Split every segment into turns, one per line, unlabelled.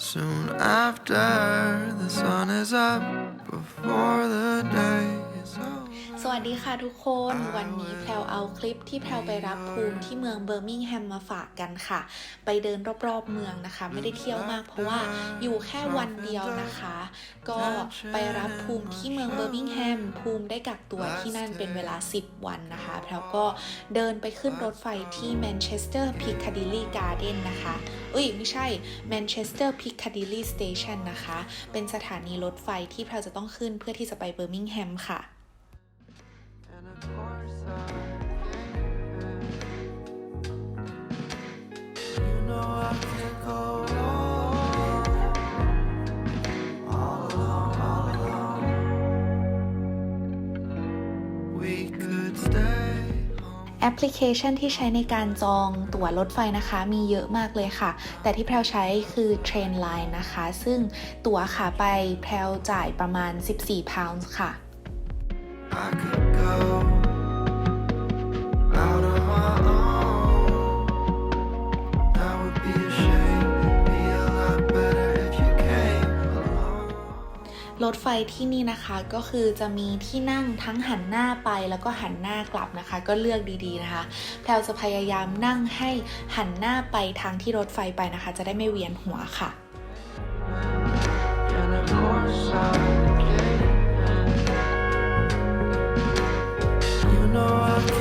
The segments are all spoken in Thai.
Soon after the sun is up, before the day
วัสดีค่ะทุกคน วันนี้แพลวเอาคลิปที่แพลวไปรับภูมิที่เมืองเบอร์มิงแฮมมาฝากกันค่ะ ไปเดินรอบๆเมืองนะคะ ไม่ได้เที่ยวมากเพราะว่าอยู่แค่วันเดียวนะคะ ก็ไปรับภูมิที่เมืองเบอร์มิงแฮมภูมิได้กักตัวที่นั่นเป็นเวลา 10 วันนะคะ แพลวก็เดินไปขึ้นรถไฟที่แมนเชสเตอร์พิคาดิลีการ์เดนนะคะเอ้ยไม่ใช่แมนเชสเตอร์พิคาดิลีสเตชันนะคะ เป็นสถานีรถไฟที่แพลวจะต้องขึ้นเพื่อที่จะไปเบอร์มิงแฮมค่ะ อปพลิเคชันที่ใช้ในการจองตั๋วรถไฟนะคะ มีเยอะมากเลยค่ะ แต่ที่แพลวใช้คือ Trainline นะคะ ซึ่งตั๋วขาไปแพลวจ่ายประมาณ 14 pounds ค่ะ
I could go
ถไฟที่นี่นะคะก็คือจะมีที่นั่งทั้งหันหน้าไปแล้วก็หันหน้ากลับนะคะ ก็เลือกดีๆนะคะแพลวจะพยายามนั่งให้หันหน้าไปทางที่รถไฟไปนะคะ จะได้ไม่เวียนหัวค่ะ
And of course I. You know I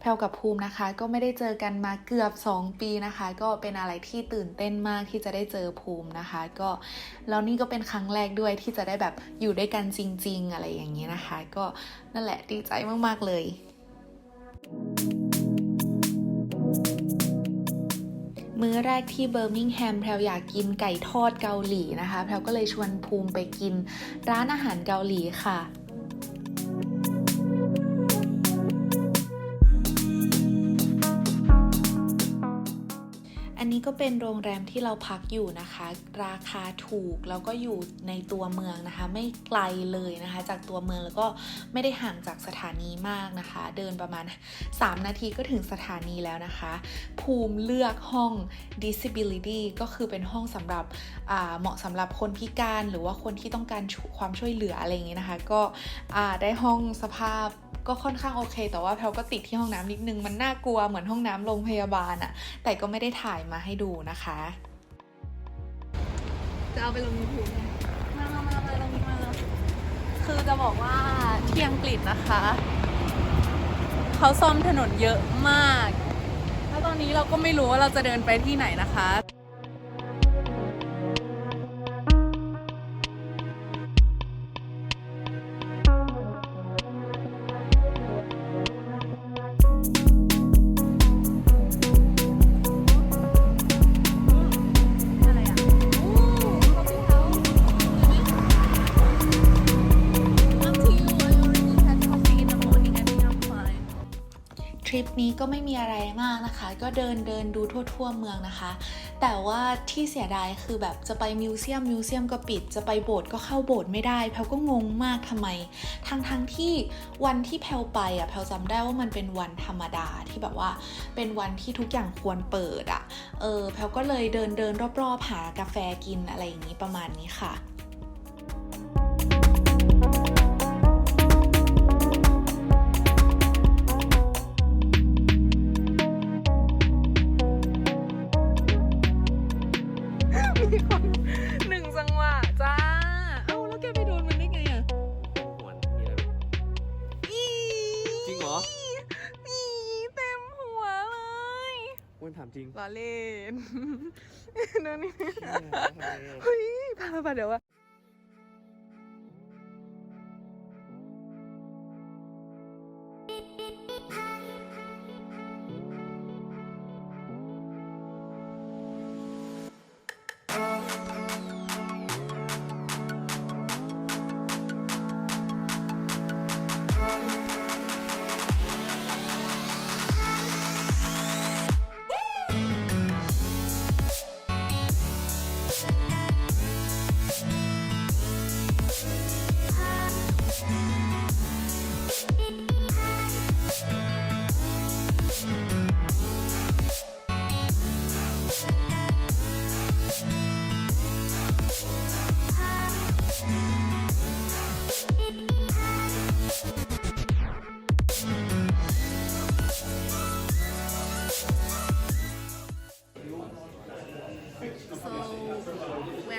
แพลกับภูมินะคะ ก็ไม่ได้เจอกันมาเกือบ 2 ปีนะคะ ก็เป็นอะไรที่ตื่นเต้นมากที่จะได้เจอภูมินะคะ ก็แล้วนี่ก็เป็นครั้งแรกด้วยที่จะได้แบบอยู่ด้วยกันจริง ๆ อะไรอย่างนี้นะคะ ก็นั่นแหละดีใจมากๆเลย มื้อแรกที่เบอร์มิงแฮมแพลวอยากกินไก่ทอดเกาหลีนะคะแพลวก็เลยชวนภูมิไปกินร้านอาหารเกาหลีค่ะ นี้ก็เป็นโรงแรมที่เราพักอยู่นะคะ ราคาถูกแล้วก็อยู่ในตัวเมืองนะคะ ไม่ไกลเลยนะคะ จากตัวเมืองแล้วก็ไม่ได้ห่างจากสถานีมากนะคะ เดินประมาณ 3 นาทีก็ถึงสถานีแล้วนะคะ ภูมิเลือกห้อง disability ก็คือเป็นห้องสำหรับเหมาะสำหรับคนพิการหรือว่าคนที่ต้องการความช่วยเหลืออะไรอย่างนี้นะคะ ก็ได้ห้องสภาพ ก็ค่อนข้างโอเค แต่ว่าแพลก็ติดที่ห้องน้ำนิดนึงมันน่ากลัวเหมือนห้องน้ำโรงพยาบาลอะแต่ก็ไม่ได้ถ่ายมาให้ดูนะคะ
จะเอาไปลงยูทูบมามามามาลงนี้มาแล้วคือจะบอกว่าที่อังกฤษนะคะ เขาซ่อมถนนเยอะมาก แล้วตอนนี้เราก็ไม่รู้ว่าเราจะเดินไปที่ไหนนะคะ นี้
ก็ไม่มีอะไรมากนะคะ ก็เดินเดินดูทั่วๆเมืองนะคะ แต่ว่าที่เสียดายคือแบบจะไปมิวเซียมมิวเซียมก็ปิด จะไปโบสถ์ก็เข้าโบสถ์ไม่ได้แพลก็งงมากทำไม ทั้งทั้งๆที่วันที่แพลไปอะแพลจำได้ว่ามันเป็นวันธรรมดาที่แบบว่า เป็นวันที่ทุกอย่างควรเปิดอะเออแพลก็เลยเดินเดินรอบๆหากาแฟกินอะไรอย่างนี้ประมาณนี้ค่ะ
น
ถามจริง
ล้อเล่นดูนี่
เชี่ยทำไมอะ
เฮ้ยพาไปเดี๋ยวว่า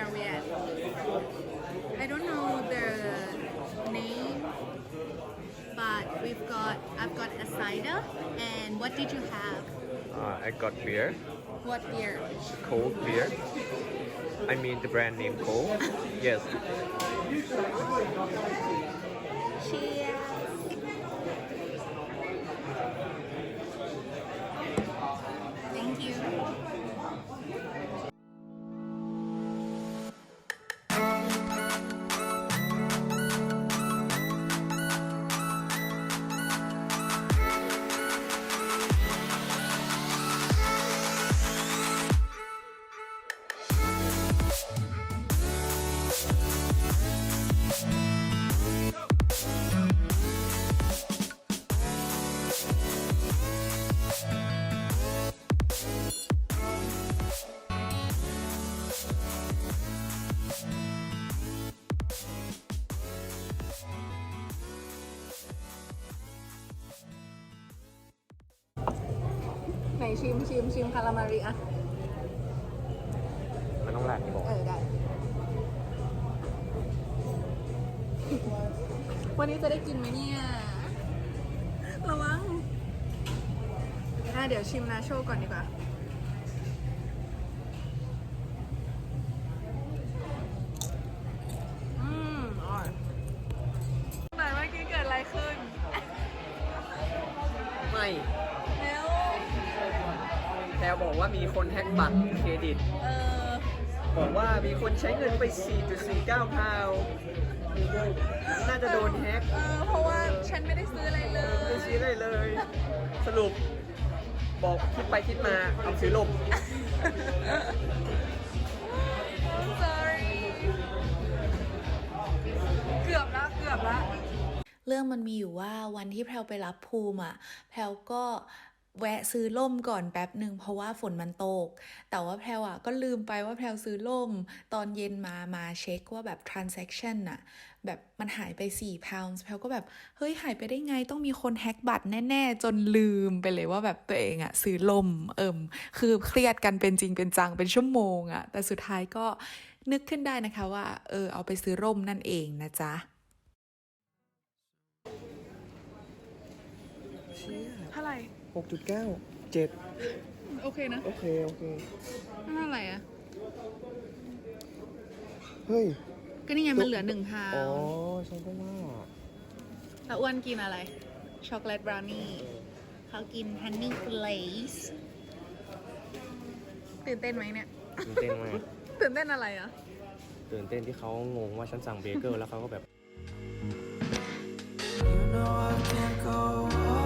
where we at? I don't know the name but we've got I've got a cider and what did you have?
Uh, I got beer.
What beer?
Cold beer. I mean the brand name cold. Yes
ชิมชิมชิมคารามารีอะ
มันต้องราดนี่บอก
เออได้ วันนี้จะได้กินไหมเนี่ย ระวังอะเดี๋ยวชิมนาโชก่อนดีกว่า
บอกว่ามีคนใช้เงินไป 4.49พาวด์น่าจะโดนแฮก
เออเพราะว่าฉันไม่ได้ซื้ออะไรเล
ไม่
ย
ชี้เลยเลย สรุป บอกคิดไปคิดมาเอาซื้อลม
sorry เกือบละเกือบละ
เรื่องมันมีอยู่ว่าวันที่แพลวไปรับภูมิอะ แพลวก็ แวะซื้อล่มก่อนแป๊บหนึ่งเพราะว่าฝนมันตก แต่ว่าแพลวอะก็ลืมไปว่าแพลวซื้อล่ม ตอนเย็นมามาเช็คว่าแบบ transaction อะ แบบมันหายไป 4 pounds แพลวก็แบบ เฮ้ยหายไปได้ไงต้องมีคนแฮ็กบัตรแน่ๆ จนลืมไปเลยว่าแบบตัวเองอะซื้อล่มเอิ่มคือเครียดกันเป็นจริงเป็นจังเป็นชั่วโมงอะ แต่สุดท้ายก็นึกขึ้นได้นะคะว่า เออเอาไปซื้อร่มนั่นเองนะจ๊ะ
เชี่ย
เท่าไหร่
6.9 7
โอเคนะ
โอเค โอเค
เท่าไหร่อะ
เฮ้ย
ก็นี่ไงมันเหลือหนึ่งพา
อ๋อ
ว
ฉันก็ว่า
แล้วอ้วนกินอะไร ช็อกโกแลตบราวนี่เขากินฮันนี่เกลสตื่นเต้นไหมเนี่ย
ตื่นเต้นมาก
ตื่นเต้นอะไรอะ
ตื่นเต้นที่เขางงว่าฉันสั่งเบเกอร์แล้วเขาก็แบบ
You know I can't go